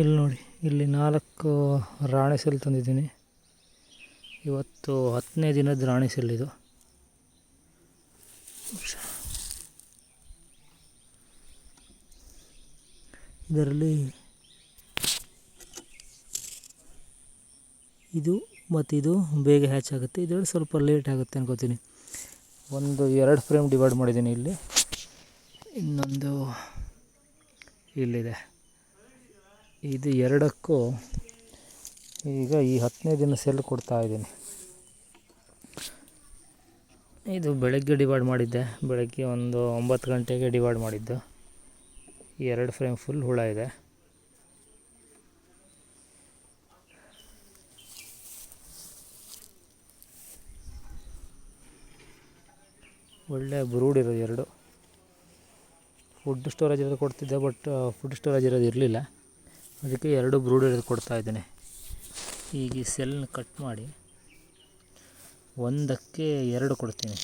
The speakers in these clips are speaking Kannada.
ಇಲ್ಲಿ ನೋಡಿ, ಇಲ್ಲಿ ನಾಲ್ಕು ರಾಣಿ ಸೆಲ್ ತಂದಿದ್ದೀನಿ. ಇವತ್ತು ಹತ್ತನೇ ದಿನದ ರಾಣಿ ಸೆಲ್ ಇದು. ಇದರಲ್ಲಿ ಇದು ಮತ್ತು ಇದು ಬೇಗ ಹ್ಯಾಚ್ ಆಗುತ್ತೆ. ಇದರಲ್ಲಿ ಸ್ವಲ್ಪ ಲೇಟ್ ಆಗುತ್ತೆ ಅನ್ಕೋತೀನಿ. ಒಂದು ಎರಡು ಫ್ರೇಮ್ ಡಿವೈಡ್ ಮಾಡಿದ್ದೀನಿ ಇಲ್ಲಿ. ಇನ್ನೊಂದು ಇಲ್ಲಿದೆ. ಇದು ಎರಡಕ್ಕೂ ಈಗ ಈ ಹತ್ತನೇ ದಿನ ಸೆಲ್ ಕೊಡ್ತಾ ಇದ್ದೀನಿ. ಇದು ಬೆಳಗ್ಗೆ ಡಿವೈಡ್ ಮಾಡಿದ್ದೆ. ಬೆಳಗ್ಗೆ ಒಂದು ಒಂಬತ್ತು ಗಂಟೆಗೆ ಡಿವೈಡ್ ಮಾಡಿದ್ದು. ಎರಡು ಫ್ರೇಮ್ ಫುಲ್ ಹುಳ ಇದೆ. ಒಳ್ಳೆ ಬ್ರೂಡ್ ಇರೋದು ಎರಡು. ಫುಡ್ ಸ್ಟೋರೇಜ್ ಇರೋದು ಕೊಡ್ತಿದ್ದೆ ಬಟ್ ಫುಡ್ ಸ್ಟೋರೇಜ್ ಇರೋದು ಇರಲಿಲ್ಲ. ಅದಕ್ಕೆ ಎರಡು ಬ್ರೂಡ್ ಹಿಡಿದು ಕೊಡ್ತಾ ಇದ್ದೇನೆ. ಈಗ ಈ ಸೆಲ್ನ ಕಟ್ ಮಾಡಿ ಒಂದಕ್ಕೆ ಎರಡು ಕೊಡ್ತೀನಿ.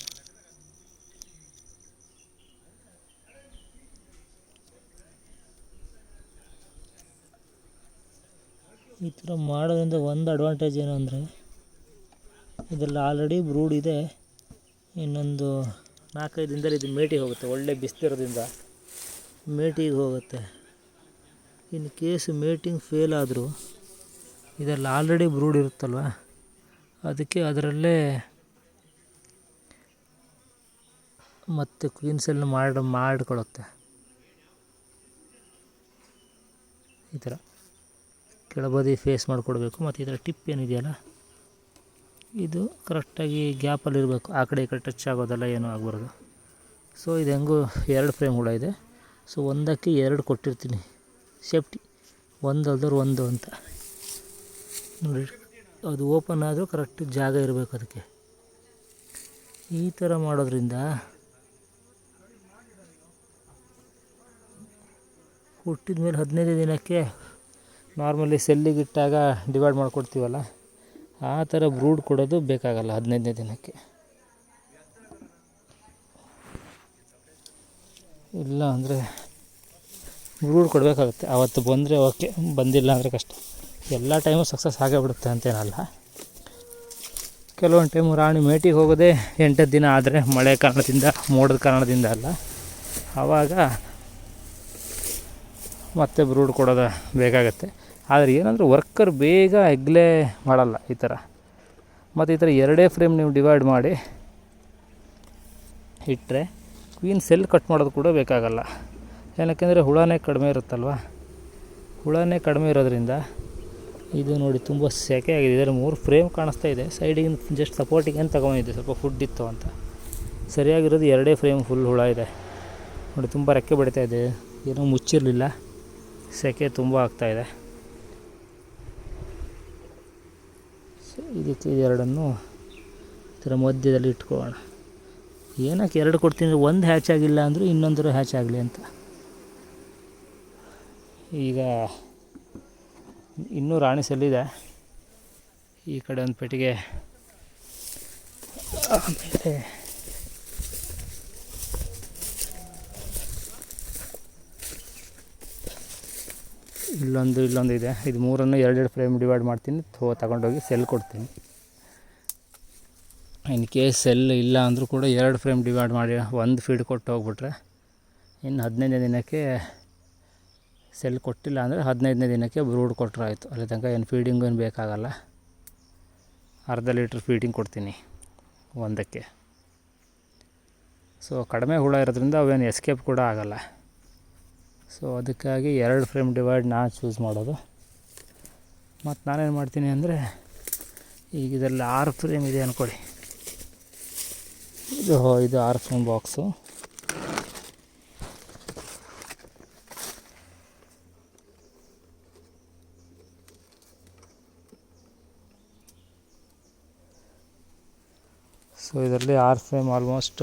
ಈ ಥರ ಮಾಡೋದ್ರಿಂದ ಒಂದು ಅಡ್ವಾಂಟೇಜ್ ಏನು ಅಂದರೆ, ಇದರಲ್ಲಿ ಆಲ್ರೆಡಿ ಬ್ರೂಡ್ ಇದೆ. ಇನ್ನೊಂದು ನಾಲ್ಕೈದು ದಿನದಲ್ಲಿ ಇದು ಮೇಟಿಗೆ ಹೋಗುತ್ತೆ, ಒಳ್ಳೆ ಬಿಸ್ತಿರೋದ್ರಿಂದ ಮೇಟಿಗೆ ಹೋಗುತ್ತೆ. ಇನ್ನು ಕೇಸ್ ಮೇಟಿಂಗ್ ಫೇಲ್ ಆದರೂ ಇದರಲ್ಲಿ ಆಲ್ರೆಡಿ ಬ್ರೂಡ್ ಇರುತ್ತಲ್ವ? ಅದಕ್ಕೆ ಅದರಲ್ಲೇ ಮತ್ತು ಕ್ವೀನ್ ಸೆಲ್ ಮಾಡಿ ಮಾಡಿಕೊಳ್ಳುತ್ತೆ ಈ ಥರ. ಕೆಳಬದಿ ಫೇಸ್ ಮಾಡಿಕೊಡ್ಬೇಕು. ಮತ್ತು ಇದರ ಟಿಪ್ ಏನಿದೆಯಲ್ಲ? ಇದು ಕರೆಕ್ಟಾಗಿ ಗ್ಯಾಪಲ್ಲಿ ಇರಬೇಕು. ಆ ಕಡೆ ಈ ಕಡೆ ಟಚ್ ಆಗೋದಲ್ಲ ಏನೂ ಆಗಬಾರ್ದು. ಸೊ, ಇದು ಹೆಂಗೂ ಎರಡು ಫ್ರೇಮ್ ಹುಳ ಇದೆ. ಸೊ, ಒಂದಕ್ಕೆ ಎರಡು ಕೊಟ್ಟಿರ್ತೀನಿ. ಸೇಫ್ಟಿ. ಒಂದು ಒಂದು ಅಂತ. ನೋಡಿ, ಅದು ಓಪನ್ ಆದರೂ ಕರೆಕ್ಟ್ ಜಾಗ ಇರಬೇಕು ಅದಕ್ಕೆ. ಈ ಥರ ಮಾಡೋದ್ರಿಂದ ಹುಟ್ಟಿದ ಮೇಲೆ ಹದಿನೈದು ದಿನಕ್ಕೆ ನಾರ್ಮಲಿ ಸೆಲ್ಲಿಗಿಟ್ಟಾಗ ಡಿವೈಡ್ ಮಾಡಿಕೊಡ್ತೀವಲ್ಲ, ಆ ಥರ ಬ್ರೂಡ್ ಕೊಡೋದು ಬೇಕಾಗಲ್ಲ ಹದಿನೈದನೇ ದಿನಕ್ಕೆ. ಇಲ್ಲ ಅಂದರೆ ಬ್ರೂಡ್ ಕೊಡಬೇಕಾಗುತ್ತೆ. ಆವತ್ತು ಬಂದರೆ ಓಕೆ, ಬಂದಿಲ್ಲ ಅಂದರೆ ಕಷ್ಟ. ಎಲ್ಲ ಟೈಮು ಸಕ್ಸಸ್ ಆಗೇ ಬಿಡುತ್ತೆ ಅಂತೇನಲ್ಲ. ಕೆಲವೊಂದು ಟೈಮು ರಾಣಿ ಮೇಟಿಗೆ ಹೋಗೋದೇ ಎಂಟು ದಿನ ಆದರೆ ಮಳೆ ಕಾರಣದಿಂದ, ಮೋಡದ ಕಾರಣದಿಂದ ಅಲ್ಲ. ಆವಾಗ ಮತ್ತೆ ಬ್ರೂಡ್ ಕೊಡೋದು ಬೇಕಾಗತ್ತೆ. ಆದರೆ ಏನಂದರೆ ವರ್ಕರ್ ಬೇಗ ಹೆಗ್ಲೇ ಮಾಡಲ್ಲ ಈ ಥರ ಮತ್ತು ಈ ಥರ ಎರಡೇ ಫ್ರೇಮ್ ನೀವು ಡಿವೈಡ್ ಮಾಡಿ ಇಟ್ಟರೆ ಕ್ವೀನ್ ಸೆಲ್ ಕಟ್ ಮಾಡೋದು ಕೂಡ ಬೇಕಾಗಲ್ಲ. ಏನಕ್ಕೆಂದರೆ ಹುಳನೇ ಕಡಿಮೆ ಇರುತ್ತಲ್ವ? ಹುಳನೇ ಕಡಿಮೆ ಇರೋದ್ರಿಂದ ಇದು ನೋಡಿ ತುಂಬ ಸೆಕೆ ಆಗಿದೆ. ಇದರ ಮೂರು ಫ್ರೇಮ್ ಕಾಣಿಸ್ತಾ ಇದೆ. ಸೈಡಿಗೆ ಜಸ್ಟ್ ಸಪೋರ್ಟಿಗೆ ಏನು ತೊಗೊಂಡಿದ್ದೆ. ಸ್ವಲ್ಪ ಫುಡ್ ಇತ್ತು ಅಂತ. ಸರಿಯಾಗಿರೋದು ಎರಡೇ ಫ್ರೇಮ್ ಫುಲ್ ಹುಳ ಇದೆ. ನೋಡಿ ತುಂಬ ರೆಕ್ಕೆ ಬಡಿತಾ ಇದೆ. ಏನೋ ಮುಚ್ಚಿರಲಿಲ್ಲ. ಸೆಕೆ ತುಂಬ ಆಗ್ತಾಯಿದೆ ಸೊ ಇದಕ್ಕೆ ಇದೆರಡನ್ನು ಥರ ಮಧ್ಯದಲ್ಲಿ ಇಟ್ಕೊಳ್ಳೋಣ. ಏನಕ್ಕೆ ಎರಡು ಕೊಡ್ತೀನಿ ಒಂದು ಹ್ಯಾಚ್ ಆಗಿಲ್ಲ ಅಂದರೂ ಇನ್ನೊಂದರ ಹ್ಯಾಚ್ ಆಗಲಿ ಅಂತ. ಈಗ ಇನ್ನೂ ರಾಣಿ ಸೆಲ್ಲಿದೆ. ಈ ಕಡೆ ಒಂದು ಪೆಟ್ಟಿಗೆ ಆಮೇಲೆ ಇಲ್ಲೊಂದು ಇಲ್ಲೊಂದು ಇದೆ. ಇದು ಮೂರನ್ನು ಎರಡೆರಡು ಫ್ರೇಮ್ ಡಿವೈಡ್ ಮಾಡ್ತೀನಿ. ಥೋ, ತಗೊಂಡೋಗಿ ಸೆಲ್ ಕೊಡ್ತೀನಿ. ಇನ್ ಕೇಸ್ ಸೆಲ್ ಇಲ್ಲ ಅಂದರೂ ಕೂಡ ಎರಡು ಫ್ರೇಮ್ ಡಿವೈಡ್ ಮಾಡಿ, ಒಂದು ಫೀಡ್ ಕೊಟ್ಟು ಹೋಗ್ಬಿಟ್ರೆ ಇನ್ನು ಹದಿನೈದನೇ ದಿನಕ್ಕೆ ಸೆಲ್ ಕೊಟ್ಟಿಲ್ಲ ಅಂದರೆ ಹದಿನೈದನೇ ದಿನಕ್ಕೆ ಬ್ರೂಡ್ ಕೊಟ್ಟರೆ ಆಯಿತು. ಅಲ್ಲಿ ತನಕ ಏನು ಫೀಡಿಂಗು ಏನು ಬೇಕಾಗಲ್ಲ. ಅರ್ಧ ಲೀಟ್ರ್ ಫೀಡಿಂಗ್ ಕೊಡ್ತೀನಿ ಒಂದಕ್ಕೆ. ಸೊ ಕಡಿಮೆ ಹುಳ ಇರೋದ್ರಿಂದ ಅವೇನು ಎಸ್ಕೇಪ್ ಕೂಡ ಆಗಲ್ಲ. ಸೊ ಅದಕ್ಕಾಗಿ ಎರಡು ಫ್ರೇಮ್ ಡಿವೈಡ್ ನಾನು ಚೂಸ್ ಮಾಡೋದು. ಮತ್ತು ನಾನೇನು ಮಾಡ್ತೀನಿ ಅಂದರೆ, ಈಗ ಇದರಲ್ಲಿ ಆರು ಫ್ರೇಮ್ ಇದೆ ಅಂದ್ಕೊಳ್ಳಿ ಇದು ಇದು ಆರು ಫ್ರೇಮ್ ಬಾಕ್ಸು ಸೊ ಇದರಲ್ಲಿ ಆರ್ ಫ್ರೇಮ್ ಆಲ್ಮೋಸ್ಟ್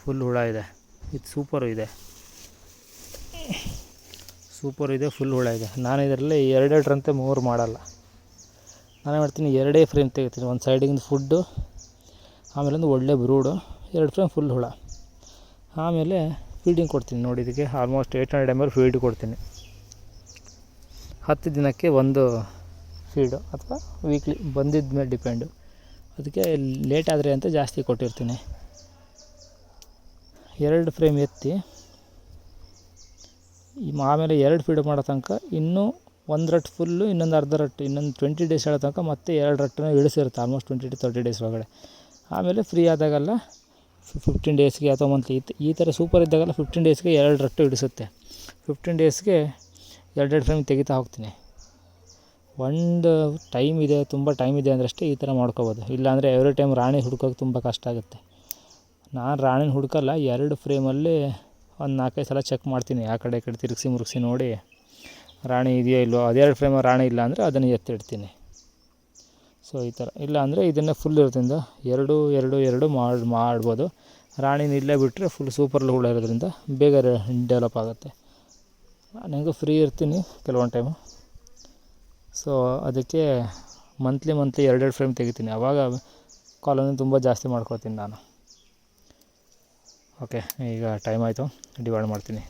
ಫುಲ್ ಹುಳ ಇದೆ. ಇದು ಸೂಪರು ಇದೆ. ಸೂಪರ್ ಇದೆ ಫುಲ್ ಹುಳ ಇದೆ. ನಾನು ಇದರಲ್ಲಿ ಎರಡೆರಡರಂತೆ ಮೂರು ಮಾಡಲ್ಲ. ನಾನೇ ಮಾಡ್ತೀನಿ, ಎರಡೇ ಫ್ರೇಮ್ ತೆಗಿತೀನಿ. ಒಂದು ಸೈಡಿಂದ ಫುಡ್ಡು ಆಮೇಲೆ ಒಂದು ಒಳ್ಳೆ ಬ್ರೂಡು ಎರಡು ಫ್ರೇಮ್ ಫುಲ್ ಹುಳ. ಆಮೇಲೆ ಫೀಡಿಂಗ್ ಕೊಡ್ತೀನಿ ನೋಡಿ ಇದಕ್ಕೆ. Almost eight hundred M L feed ಕೊಡ್ತೀನಿ. ಹತ್ತು ದಿನಕ್ಕೆ ಒಂದು ಫೀಡು ಅಥವಾ ವೀಕ್ಲಿ ಬಂದಿದ್ದ ಮೇಲೆ ಡಿಪೆಂಡು ಅದಕ್ಕೆ ಲೇಟ್ ಆದರೆ ಅಂತ ಜಾಸ್ತಿ ಕೊಟ್ಟಿರ್ತೀನಿ. ಎರಡು ಫ್ರೇಮ್ ಎತ್ತಿ ಆಮೇಲೆ ಎರಡು ಫೀಡ್ ಮಾಡೋ ತನಕ ಇನ್ನೂ ಒಂದು ರಟ್ ಫುಲ್ಲು ಇನ್ನೊಂದು ಅರ್ಧ ರಟ್ಟು ಇನ್ನೊಂದು ಟ್ವೆಂಟಿ ಡೇಸ್ ಹೇಳೋ ತನಕ ಮತ್ತೆ ಎರಡು ರಟ್ಟನ್ನು ಇಳಿಸಿರುತ್ತೆ almost twenty to thirty days ಒಳಗಡೆ. ಆಮೇಲೆ ಫ್ರೀ ಆದಾಗೆಲ್ಲ ಫಿಫ್ಟೀನ್ ಡೇಸ್ಗೆ ಅಥವಾ ಮಂತ್ಲಿ ಈ ಥರ ಸೂಪರ್ ಇದ್ದಾಗೆಲ್ಲ ಫಿಫ್ಟೀನ್ ಡೇಸ್ಗೆ ಎರಡು ರಟ್ಟು ಇಳಿಸುತ್ತೆ. ಫಿಫ್ಟೀನ್ ಡೇಸ್ಗೆ ಎರಡೆರಡು ಫ್ರೇಮ್ ತೆಗಿತಾ ಹೋಗ್ತೀನಿ. ಒಂದು ಟೈಮ್ ಇದೆ, ತುಂಬ ಟೈಮ್ ಇದೆ ಅಂದ್ರಷ್ಟೇ ಈ ಥರ ಮಾಡ್ಕೋಬೋದು. ಇಲ್ಲಾಂದರೆ ಎವ್ರಿ ಟೈಮ್ ರಾಣಿ ಹುಡ್ಕೋಕೆ ತುಂಬ ಕಷ್ಟ ಆಗುತ್ತೆ. ನಾನು ರಾಣಿನ ಹುಡ್ಕಲ್ಲ, ಎರಡು ಫ್ರೇಮಲ್ಲಿ ಒಂದು ನಾಲ್ಕೈದು ಸಲ ಚೆಕ್ ಮಾಡ್ತೀನಿ. ಆ ಕಡೆ, ಈ ಕಡೆ ತಿರುಗಿಸಿ, ಮುರುಗಿಸಿ ನೋಡಿ ರಾಣಿ ಇದೆಯೋ ಇಲ್ಲವೋ ಅದೆರಡು ಫ್ರೇಮ್ ರಾಣಿ ಇಲ್ಲ ಅಂದರೆ ಅದನ್ನು ಎತ್ತಿಡ್ತೀನಿ. ಸೊ ಈ ಥರ ಇಲ್ಲ ಅಂದರೆ ಇದನ್ನೇ ಫುಲ್ ಇರೋದ್ರಿಂದ ಎರಡು ಎರಡು ಎರಡು ಮಾಡಿ, ಮಾಡ್ಬೋದು. ರಾಣಿನ ಇಲ್ಲೇ ಬಿಟ್ಟರೆ ಫುಲ್ ಸೂಪರ್ ಹುಳ ಇರೋದ್ರಿಂದ ಬೇಗ ಡೆವಲಪ್ ಆಗುತ್ತೆ. ನಾನು ಹೆಂಗೂ ಫ್ರೀ ಇರ್ತೀನಿ ಕೆಲವೊಂದು ಟೈಮು ಸೊ ಅದಕ್ಕೆ ಮಂತ್ಲಿ ಮಂತ್ಲಿ ಎರಡೆರಡು ಫ್ರೇಮ್ ತೆಗಿತೀನಿ. ಆವಾಗ ಕಾಲೋನಿ ತುಂಬ ಜಾಸ್ತಿ ಮಾಡ್ಕೊತೀನಿ ನಾನು. ಓಕೆ ಈಗ ಟೈಮ್ ಆಯಿತು. ಡಿವೈಡ್ ಮಾಡ್ತೀನಿ.